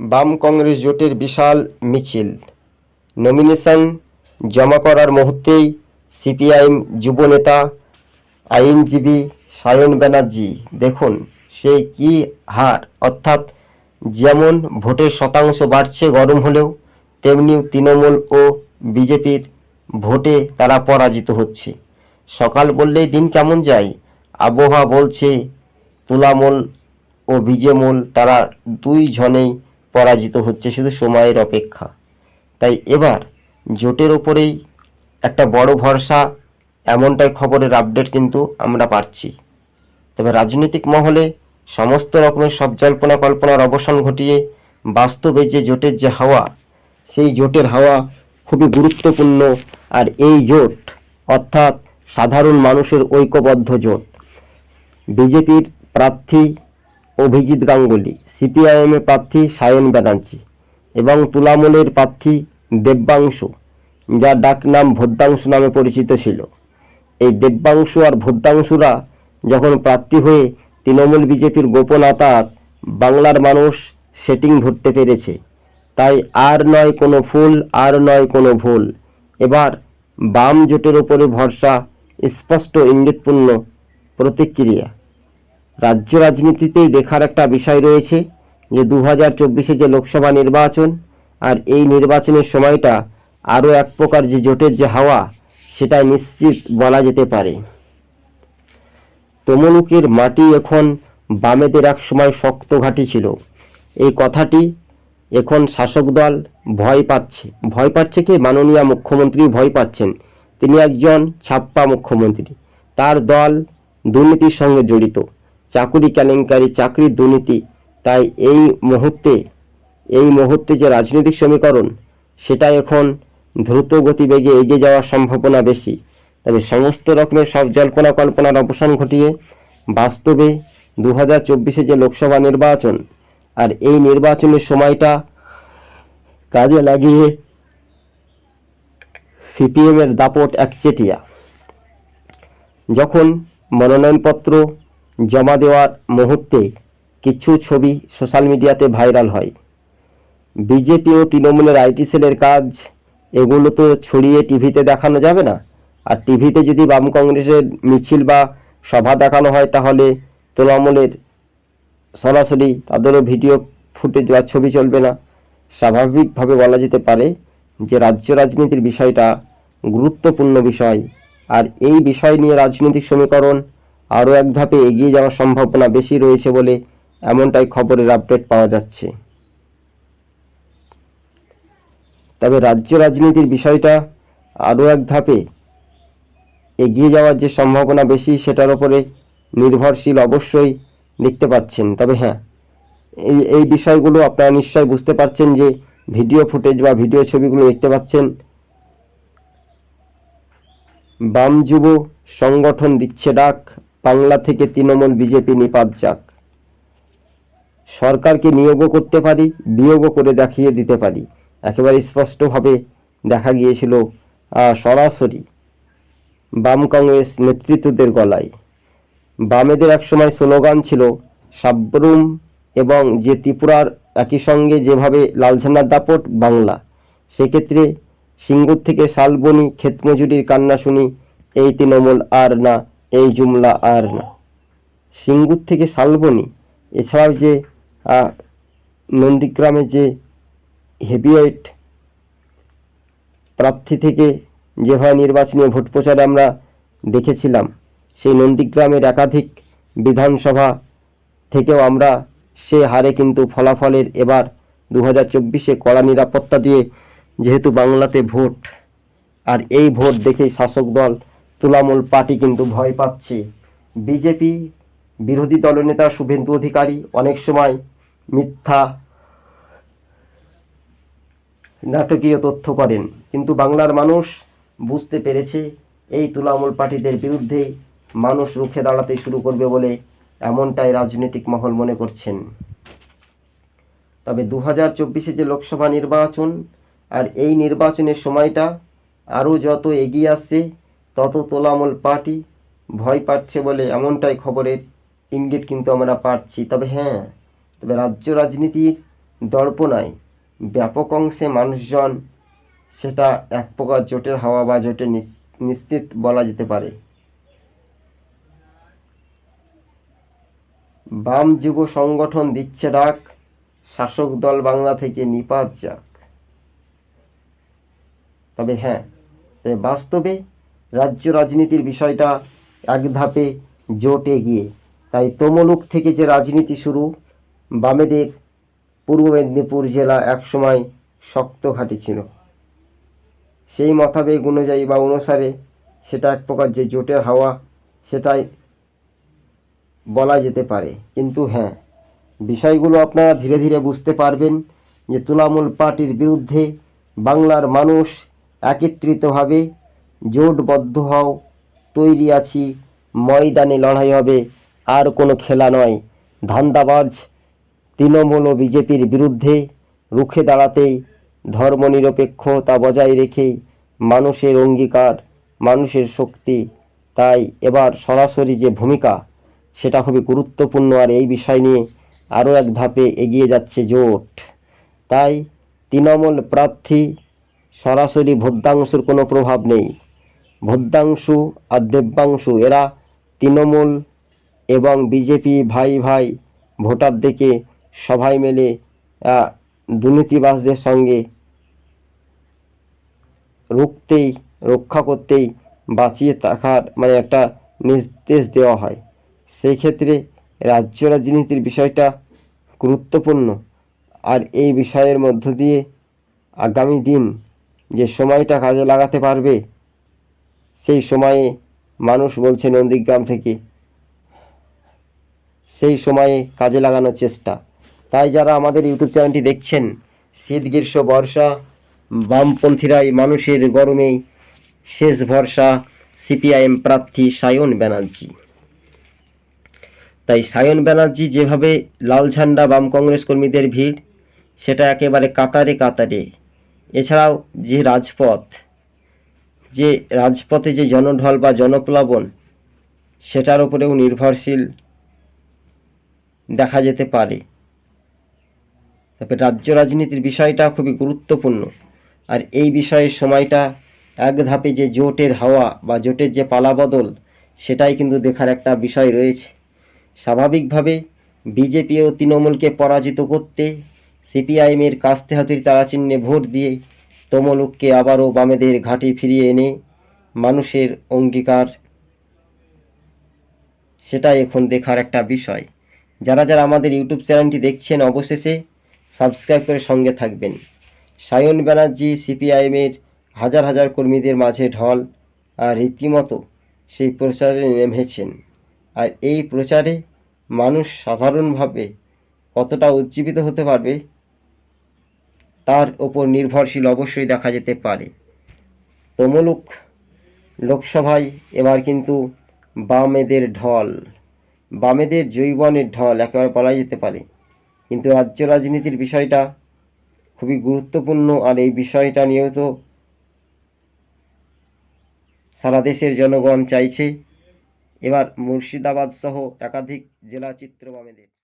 বাম কংগ্রেস জোটের বিশাল মিছিল। নমিনেশন জমা করার মুহূর্তেই সিপিআইএম যুবনেতা আইনজীবী সায়ন ব্যানার্জি দেখুন সেই কি হার। অর্থাৎ যেমন ভোটের শতাংশ বাড়ছে গরম হলেও, তেমনি তৃণমূল ও বিজেপির ভোটে তারা পরাজিত হচ্ছে। সকাল বললেই দিন কেমন যায়? আবহাওয়া বলছে, তুলামূল ও বিজেমূল তারা দুই জনেই পরাজিত হচ্ছে শুধু সময়ের অপেক্ষা। তাই এবার জোটের ওপরেই একটা বড় ভরসা, এমনটাই খবরের আপডেট কিন্তু আমরা পাচ্ছি। তবে রাজনৈতিক মহলে সমস্ত রকমের সব জল্পনা কল্পনার অবসান ঘটিয়ে বাস্তবে যে জোটের যে হাওয়া, সেই জোটের হাওয়া খুবই গুরুত্বপূর্ণ আর এই জোট অর্থাৎ সাধারণ মানুষের ঐক্যবদ্ধ জোট। বিজেপির প্রার্থী অভিজিৎ গাঙ্গুলি সিপিআইএমের প্রার্থী সায়ন ব্যানার্জি এবং তুলামূলের প্রার্থী দেব্যাংশু যার ডাকনাম ভদ্রাংশু নামে পরিচিত ছিল। এই দেব্যাংশু আর ভদ্রাংশুরা যখন প্রার্থী হয়ে তৃণমূল বিজেপির গোপন আতাত বাংলার মানুষ সেটিং ধরতে পেরেছে। তাই আর নয় কোনো ফুল, আর নয় কোনো ভুল। এবার বাম জোটের ওপরে ভরসা, স্পষ্ট ইঙ্গিতপূর্ণ প্রতিক্রিয়া। রাজ্য রাজনীতিতেই দেখার একটা বিষয় রয়েছে যে দু হাজার চব্বিশে যে লোকসভা নির্বাচন আর এই নির্বাচনের সময়টা আরও এক প্রকার যে জোটের যে হাওয়া, সেটা নিশ্চিত বলা যেতে পারে। তমলুকের মাটি এখন বামেদের এক সময় শক্ত ঘাঁটি ছিল। এই কথাটি এখন শাসক দল ভয় পাচ্ছে। ভয় পাচ্ছে কি? মাননীয় মুখ্যমন্ত্রী ভয় পাচ্ছেন। তিনি একজন ছাপ্পা মুখ্যমন্ত্রী। তার দল দুর্নীতির সঙ্গে জড়িত। চাকুরি কেলেঙ্কারি চাকরির দুর্নীতি। তাই এই মুহূর্তে এই মুহূর্তে যে রাজনৈতিক সমীকরণ, সেটা এখন দ্রুত গতিবেগে এগিয়ে যাওয়ার সম্ভাবনা বেশি। তবে সমস্ত রকমের সব জল্পনা কল্পনার অবসান ঘটিয়ে, বাস্তবে দু হাজার চব্বিশে যে লোকসভা নির্বাচন, আর এই নির্বাচনের সময়টা কাজে লাগিয়ে সিপিএমের দাপট একচেটিয়া। যখন মনোনয়নপত্র জমা দেওয়ার মুহূর্তে কিছু ছবি সোশ্যাল মিডিয়াতে ভাইরাল হয়। বিজেপি ও তৃণমূলের আইটি সেলের কাজ, এগুলো তো ছড়িয়ে টিভিতে দেখানো যাবে না। আর টিভিতে যদি বাম কংগ্রেসের মিছিল বা সভা দেখানো হয়, তাহলে তৃণমূলের সরাসরি তাদেরও ভিডিও ফুটেজ বা ছবি চলবে না। স্বাভাবিকভাবে বলা যেতে পারে যে রাজ্য রাজনীতির বিষয়টা গুরুত্বপূর্ণ বিষয়। আর এই বিষয় নিয়ে রাজনৈতিক সমীকরণ আরও এক ধাপে এগিয়ে যাওয়ার সম্ভাবনা বেশি রয়েছে বলে এমনটাই খবরের আপডেট পাওয়া যাচ্ছে। তবে রাজ্য রাজনীতির বিষয়টা আরও এক ধাপে এগিয়ে যাওয়ার যে সম্ভাবনা বেশি সেটার ওপরে নির্ভরশীল অবশ্যই লিখতে পাচ্ছেন তবে হ্যাঁ এই এই বিষয়গুলো আপনারা নিশ্চয় বুঝতে পারছেন যে ভিডিও ফুটেজ বা ভিডিও ছবিগুলো দেখতে পাচ্ছেন। বাম যুব সংগঠন দিচ্ছে ডাক বাংলা থেকে তৃণমূল, বিজেপি, নিপাত যাক। সরকারকে নিয়োগও করতে পারি, বিয়োগও করে দেখিয়ে দিতে পারি। একেবারে স্পষ্টভাবে দেখা গিয়েছিল সরাসরি বাম কংগ্রেস নেতৃত্বদের গলায়। বামেদের একসময় স্লোগান ছিল, সাবরুম এবং যে ত্রিপুরার একই সঙ্গে যেভাবে লালঝান্ডার দাপট, বাংলা। সেক্ষেত্রে সিঙ্গুর থেকে শালবনি, ক্ষেতমজুরির কান্না শুনি, এই তৃণমূল আর না। এই জুমলা আর না। সিঙ্গুর থেকে শালবনি, এছাড়াও যে নন্দীগ্রামে যে হেভিওয়েট প্রার্থী থেকে যেভাবে নির্বাচনী ভোট প্রচারে আমরা দেখেছিলাম, সেই নন্দীগ্রামের একাধিক বিধানসভা থেকেও আমরা সে হারে কিন্তু ফলাফলের এবার দু হাজার চব্বিশে কড়া নিরাপত্তা দিয়ে যেহেতু বাংলাতে ভোট, আর এই ভোট দেখেই শাসক দল তুলামূল পার্টি কিন্তু ভয় পাচ্ছে। বিজেপি বিরোধী দলনেতা শুভেন্দু অধিকারী অনেক সময় মিথ্যা নাটকীয় তথ্য করেন। কিন্তু বাংলার মানুষ বুঝতে পেরেছে, এই তুলামূল পার্টিদের বিরুদ্ধে মানুষ রুখে দাঁড়াতে শুরু করবে বলে এমনটাই রাজনৈতিক মহল মনে করছেন। তবে দু হাজার চব্বিশে যে লোকসভা নির্বাচন আর এই নির্বাচনের সময়টা আরও যত এগিয়ে আসছে তত তোলামূল পার্টি ভয় পাচ্ছে বলে এমনটাই খবরের ইঙ্গিত কিন্তু আমরা পাচ্ছি। তবে হ্যাঁ তবে রাজ্য রাজনীতির দর্পণায় ব্যাপক অংশে মানুষজন সেটা এক প্রকার জোটের হাওয়া বা নিস- নিশ্চিত বলা যেতে পারে। বাম যুব সংগঠন দিচ্ছে ডাক, শাসক দল বাংলা থেকে নিপাত যাক। তবে হ্যাঁ বাস্তবে রাজ্য রাজনীতির বিষয়টা এক ধাপে জোট এগিয়ে। তাই তমলুক থেকে যে রাজনীতি শুরু, বামেদের পূর্ব মেদিনীপুর জেলা একসময় শক্ত ঘাঁটি ছিল। সেই মতাবেগ অনুযায়ী বা অনুসারে সেটা এক প্রকার যে জোটের হাওয়া, সেটাই বলা যেতে পারে। কিন্তু হ্যাঁ বিষয়গুলো আপনারা ধীরে ধীরে বুঝতে পারবেন যে তৃণমূল পার্টির বিরুদ্ধে বাংলার মানুষ একত্রিতভাবে জোটবদ্ধ হও। তৈরি আছি। ময়দানে লড়াই হবে। আর কোনো খেলা নয়। ধান্দাবাজ তৃণমূল ও বিজেপির বিরুদ্ধে রুখে দাঁড়াতেই ধর্মনিরপেক্ষতা বজায় রেখে মানুষের অঙ্গীকার, মানুষের শক্তি, তাই এবার সরাসরি যে ভূমিকা, সেটা খুবই গুরুত্বপূর্ণ। আর এই বিষয় নিয়ে আরও এক ধাপে এগিয়ে যাচ্ছে জোট। তাই তৃণমূল প্রার্থী সরাসরি ভোদ্যাংশুর কোনো প্রভাব নেই। ভোদ্যাংশু আর দেব্যাংশু, এরা তৃণমূল এবং বিজেপি ভাই ভাই ভোটার ভোটারদেরকে সবাই মিলে দুর্নীতিবাসদের সঙ্গে রুখতেই, রক্ষা করতেই বাঁচিয়ে থাকার মানে একটা নির্দেশ দেওয়া হয়। সেই ক্ষেত্রে রাজ্য রাজনীতির বিষয়টা গুরুত্বপূর্ণ। আর এই বিষয়ের মধ্য দিয়ে আগামী দিন যে সময়টা কাজে লাগাতে পারবে সেই সময়ে মানুষ বলছে নন্দীগ্রাম থেকে, সেই সময়ে কাজে লাগানোর চেষ্টা। তাই যারা আমাদের ইউটিউব চ্যানেলটি দেখছেন, শীত, গ্রীষ্ম, বর্ষা, বামপন্থীরাই মানুষের গরমে শেষ ভরসা সিপিআইএম প্রার্থী সায়ন ব্যানার্জি। তাই সায়ন ব্যানার্জি যেভাবে লাল ঝান্ডা বাম কংগ্রেস কর্মীদের ভিড়, সেটা একেবারে কাতারে কাতারে। এছাড়াও যে রাজপথ যে রাজপথে যে জনঢল বা জনপ্লাবন, সেটার উপরেও নির্ভরশীল দেখা যেতে পারে। তবে রাজ্য রাজনীতির বিষয়টা খুবই গুরুত্বপূর্ণ। আর এই বিষয়ের সময়টা এক ধাপে যে জোটের হাওয়া বা জোটের যে পালাবদল, সেটাই কিন্তু দেখার একটা বিষয় রয়েছে। স্বাভাবিকভাবে বিজেপি ও তৃণমূলকে পরাজিত করতে সিপিআইএমের কাস্তে হাতির তারাচিহ্নে ভোট দিয়ে তমলুককে আবারও বামেদের ঘাঁটি ফিরিয়ে এনে মানুষের অঙ্গীকার, সেটাই এখন দেখার একটা বিষয়। যারা যারা আমাদের ইউটিউব চ্যানেলটি দেখছেন, অবশেষে সাবস্ক্রাইব করে সঙ্গে থাকবেন। সায়ন ব্যানার্জি, সিপিআইএমের হাজার হাজার কর্মীদের মাঝে ঢল, আর রীতিমতো সেই প্রচারে নেমেছেন। আর এই প্রচারে মানুষ সাধারণভাবে কতটা উজ্জীবিত হতে পারবে তার ওপর নির্ভরশীল অবশ্যই দেখা যেতে পারে। তমলুক লোকসভায় এবার কিন্তু বামেদের ঢল, বামেদের জৈবনের ঢল একেবারে বলা যেতে পারে। কিন্তু রাজ্য রাজনীতির বিষয়টা খুবই গুরুত্বপূর্ণ আর এই বিষয়টা নিয়েও তো সারা দেশের জনগণ চাইছে। এবার মুর্শিদাবাদ সহ একাধিক জেলা চিত্র বামেদের।